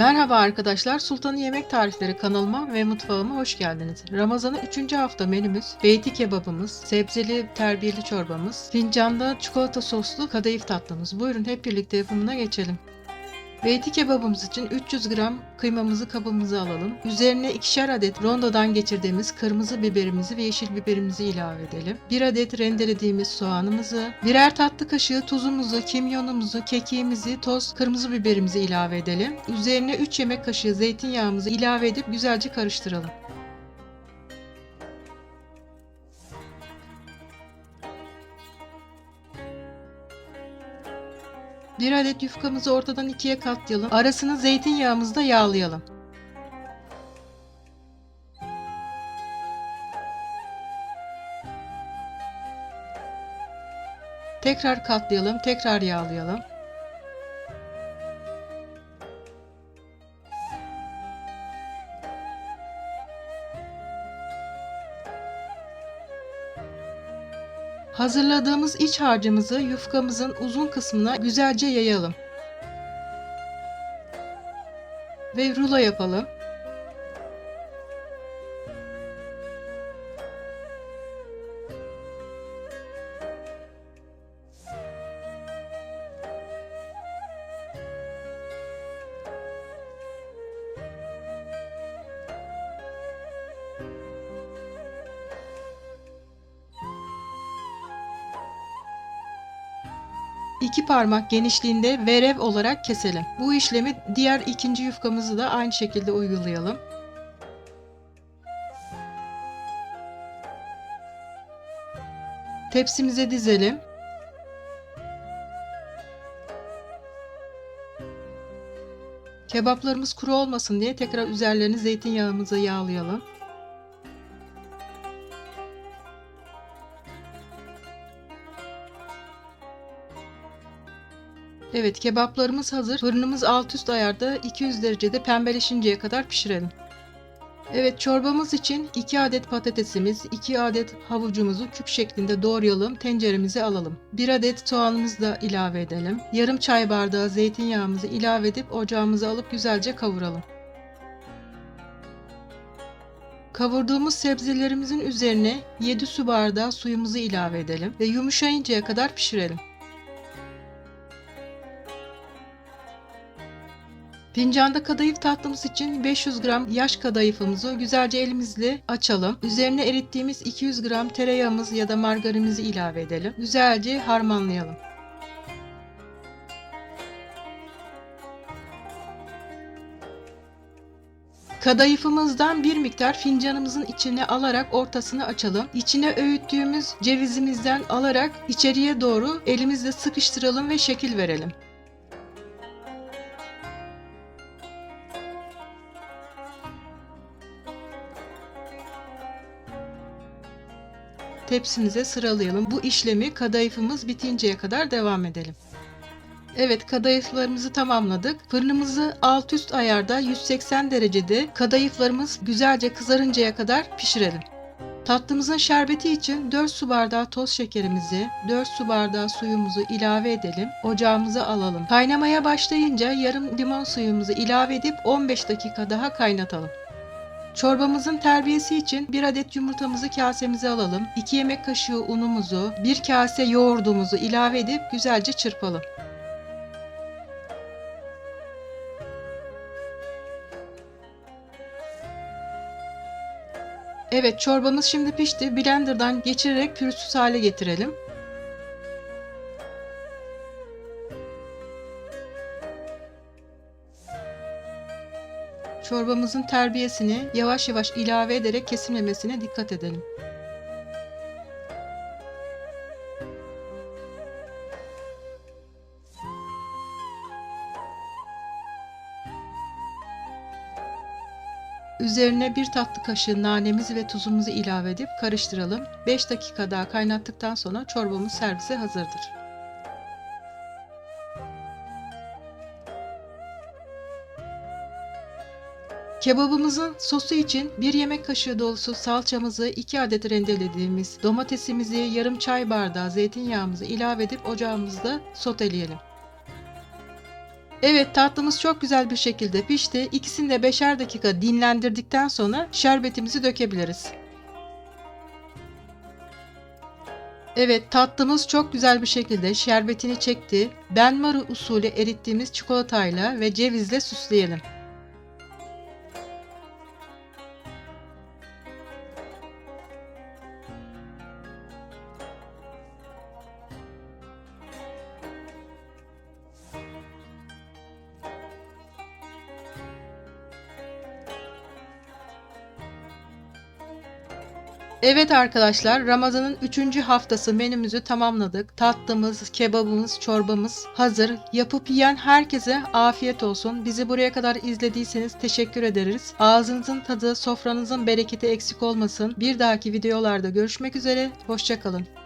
Merhaba arkadaşlar, Sultan'ın Yemek Tarifleri kanalıma ve mutfağıma hoş geldiniz. Ramazan'ın 3. hafta menümüz, beyti kebabımız, sebzeli terbiyeli çorbamız, fincanda çikolata soslu kadayıf tatlımız. Buyurun hep birlikte yapımına geçelim. Beyti kebabımız için 300 gram kıymamızı kabımıza alalım. Üzerine ikişer adet rondodan geçirdiğimiz kırmızı biberimizi ve yeşil biberimizi ilave edelim. Bir adet rendelediğimiz soğanımızı, birer tatlı kaşığı tuzumuzu, kimyonumuzu, kekiğimizi, toz kırmızı biberimizi ilave edelim. Üzerine 3 yemek kaşığı zeytinyağımızı ilave edip güzelce karıştıralım. Bir adet yufkamızı ortadan ikiye katlayalım. Arasını zeytinyağımızda yağlayalım. Tekrar katlayalım, tekrar yağlayalım. Hazırladığımız iç harcımızı yufkamızın uzun kısmına güzelce yayalım. Ve rulo yapalım. İki parmak genişliğinde verev olarak keselim. Bu işlemi diğer ikinci yufkamızı da aynı şekilde uygulayalım. Tepsimize dizelim. Kebaplarımız kuru olmasın diye tekrar üzerlerini zeytinyağımıza yağlayalım. Evet kebaplarımız hazır. Fırınımız alt üst ayarda 200 derecede pembeleşinceye kadar pişirelim. Evet çorbamız için 2 adet patatesimiz, 2 adet havucumuzu küp şeklinde doğrayalım, tenceremize alalım. 1 adet soğanımızı da ilave edelim. Yarım çay bardağı zeytinyağımızı ilave edip ocağımıza alıp güzelce kavuralım. Kavurduğumuz sebzelerimizin üzerine 7 su bardağı suyumuzu ilave edelim ve yumuşayıncaya kadar pişirelim. Fincanda kadayıf tatlımız için 500 gram yaş kadayıfımızı güzelce elimizle açalım. Üzerine erittiğimiz 200 gram tereyağımız ya da margarinimizi ilave edelim. Güzelce harmanlayalım. Kadayıfımızdan bir miktar fincanımızın içine alarak ortasını açalım. İçine öğüttüğümüz cevizimizden alarak içeriye doğru elimizle sıkıştıralım ve şekil verelim. Tepsimize sıralayalım. Bu işlemi kadayıfımız bitinceye kadar devam edelim. Evet kadayıflarımızı tamamladık. Fırınımızı alt üst ayarda 180 derecede kadayıflarımız güzelce kızarıncaya kadar pişirelim. Tatlımızın şerbeti için 4 su bardağı toz şekerimizi, 4 su bardağı suyumuzu ilave edelim. Ocağımıza alalım. Kaynamaya başlayınca yarım limon suyumuzu ilave edip 15 dakika daha kaynatalım. Çorbamızın terbiyesi için bir adet yumurtamızı kasemize alalım. 2 yemek kaşığı unumuzu, 1 kase yoğurdumuzu ilave edip güzelce çırpalım. Evet çorbamız şimdi pişti. Blenderdan geçirerek pürüzsüz hale getirelim. Çorbamızın terbiyesini yavaş yavaş ilave ederek kesilmemesine dikkat edelim. Üzerine bir tatlı kaşığı nanemizi ve tuzumuzu ilave edip karıştıralım. 5 dakika daha kaynattıktan sonra çorbamız servise hazırdır. Kebabımızın sosu için 1 yemek kaşığı dolusu salçamızı, 2 adet rendelediğimiz domatesimizi, yarım çay bardağı zeytinyağımızı ilave edip ocağımızda soteleyelim. Evet tatlımız çok güzel bir şekilde pişti. İkisini de beşer dakika dinlendirdikten sonra şerbetimizi dökebiliriz. Evet tatlımız çok güzel bir şekilde şerbetini çekti. Benmari usulü erittiğimiz çikolatayla ve cevizle süsleyelim. Evet arkadaşlar Ramazan'ın 3. haftası menümüzü tamamladık. Tatlımız, kebabımız, çorbamız hazır. Yapıp yiyen herkese afiyet olsun. Bizi buraya kadar izlediyseniz teşekkür ederiz. Ağzınızın tadı, sofranızın bereketi eksik olmasın. Bir dahaki videolarda görüşmek üzere. Hoşçakalın.